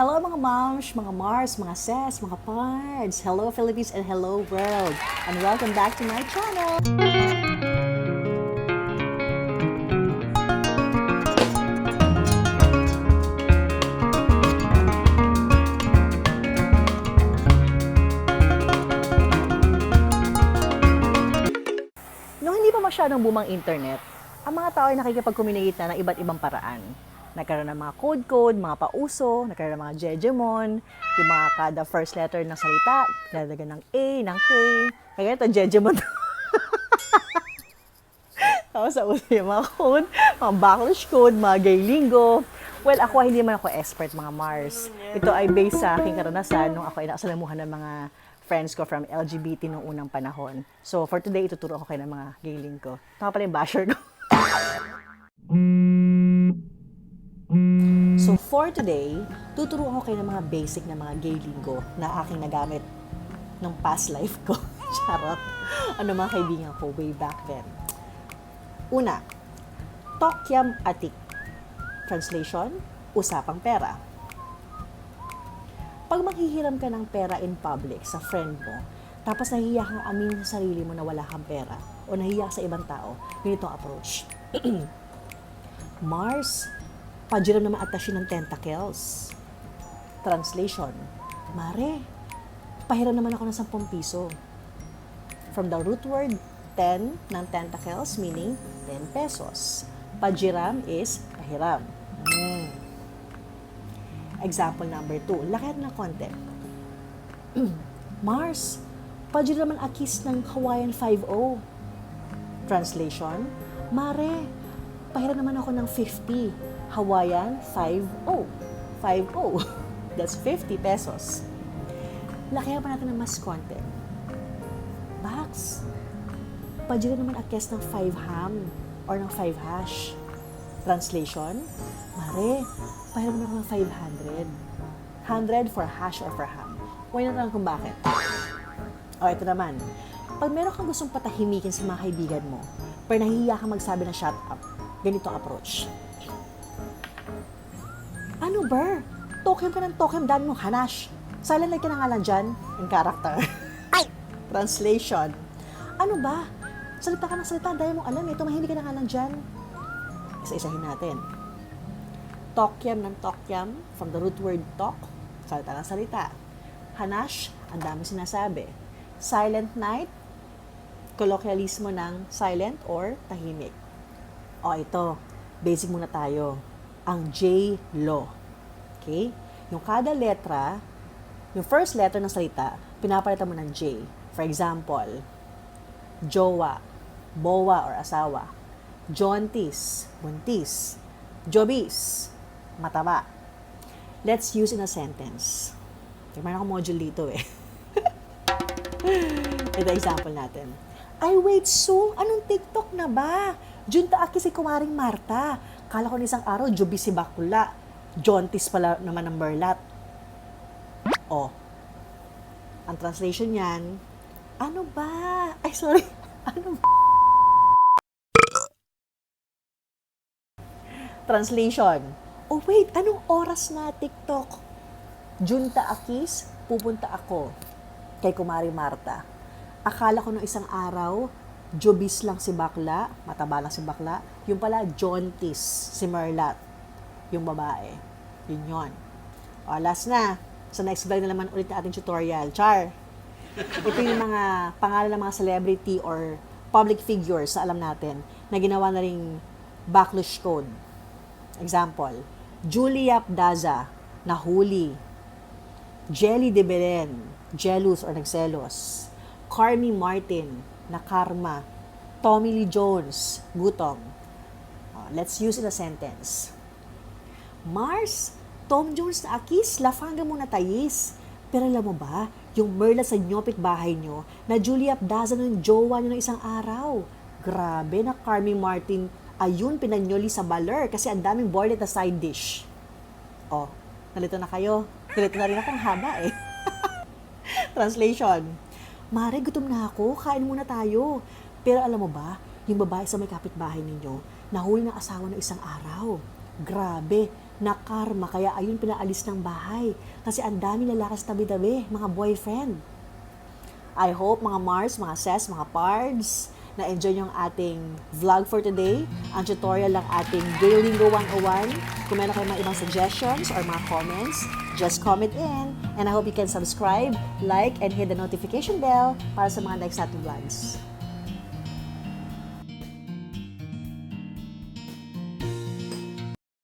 Hello mga moms, mga Mars, mga Ses, mga Pards. Hello Philippines and hello world. And welcome back to my channel. Nung hindi pa masyadong bumang internet, ang mga tao ay nakikipag-communicate na ng iba't ibang paraan. Nagkaroon ng mga code-code, mga pauso, nagkaroon ng mga jejemon, yung mga kada first letter ng salita, lalagyan ng A, ng K. Kaya ito, jejemon. Tapos sa uso yung mga code, mga backlash code, mga gay lingo. Well, ako hindi man ako expert mga Mars. Ito ay based sa aking karanasan nung ako ay nakasalamuhan ng mga friends ko from LGBT noong unang panahon. So, for today, ituturo ako kayo ng mga gay lingo. Ito nga pala yung basher ko. So, for today, tuturuan ko kayo ng mga basic na mga gay lingo na aking nagamit nung past life ko. Charot. Ano mga kaibigan ko way back then. Una, Tokyam Atik. Translation, usapang pera. Pag manghihiram ka ng pera in public sa friend mo, tapos nahihiya kang aminin sa sarili mo na wala kang pera o nahihiya sa ibang tao, ganito ang approach. Mars, pajiram naman atasyon ng tentacles. Translation, Mare, pahiram naman ako ng 10 piso. From the root word 10 ng tentacles, meaning 10 pesos. Pajiram is pahiram. Hmm. Example number 2, lakad na konti. Mars, pajiram naman akis ng Hawaiian 5-0. Translation, Mare, pahiram naman ako ng 50. Hawaiian 5-0. 5-0. That's 50 pesos. Lakihan pa natin ng mas konti. Bax, pajiram naman akis ng 5 ham or ng 5 hash. Translation, Mare, pahiram naman ako ng 500. 100 for hash or for ham. Why na lang kung bakit. O, ito naman. Pag meron kang gustong patahimikin sa mga kaibigan mo, pero nahihiya kang magsabi ng shut up, ganito approach. Ano, Ber? Token ka ng token, dami mong hanash. Silent like ka na nga lang dyan, in character. Ay! Translation. Ano ba? Salita ka ng salita, dahil mong alam eh, tumahimik ka na nga lang dyan. Isa-isahin natin. Tokyam ng tokyam, from the root word tok, salita ng salita. Hanash, ang dami sinasabi. Silent night, kolokwialismo ng silent or tahimik. O ito, basic muna tayo. Ang J-Law. Okay? Yung kada letra, yung first letter ng salita, pinapalitan mo ng J. For example, jowa, bowa or asawa. Jontis, buntis. Jobis, mataba. Let's use in a sentence. Meron ako module dito eh. Ito example natin. Ay, wait, so, anong TikTok na ba? Junta aki si Kumaring Marta. Kala ko nisang araw, Joby si Bakula. Jontis pala naman ng Merlat. Oh. Ang translation niyan, ano ba? Ay, sorry. Ano ba? Translation. Oh wait, anong oras na TikTok? Junta Akis, pupunta ako kay Kumari Marta. Akala ko nung isang araw, Jobis lang si Bakla, mataba lang si Bakla. Yung pala, Jontis, si Merlat, yung babae. Yun yun. O, last na. Sa next vlog na naman ulit na ating tutorial. Char! Ito yung mga pangalan ng mga celebrity or public figures na alam natin na ginawa na ring backlash code. Example, Julia Daza, nahuli. Jelly de Belen, jealous or nagselos. Carmi Martin, na karma. Tommy Lee Jones, gutom. Uh, let's use in a sentence. Mars, Tom Jones na akis, lafanga mo na tayis. Pero alam mo ba, yung Merla sa nyopit bahay nyo, na Julia Abdaza ng jowa nyo ng isang araw. Grabe na Carmi Martin, ayun pinanyoli sa baler kasi ang daming boiled na side dish. Oh, nalito na kayo. Nalito na rin akong haba eh. Translation. Mare, gutom na ako. Kain muna tayo. Pero alam mo ba, yung babae sa may kapitbahay ninyo, nahuli ng asawa ng isang araw. Grabe, na karma. Kaya ayun pinaalis ng bahay. Kasi ang dami lalaki sa tabi-tabi, mga boyfriend. I hope mga Mars, mga Ses, mga Pards, na-enjoy yung ating vlog for today. Ang tutorial ng ating Gaylingo 101. Kung meron kayong mga ibang suggestions or mga comments, just comment in. And I hope you can subscribe, like, and hit the notification bell para sa mga next nating vlogs.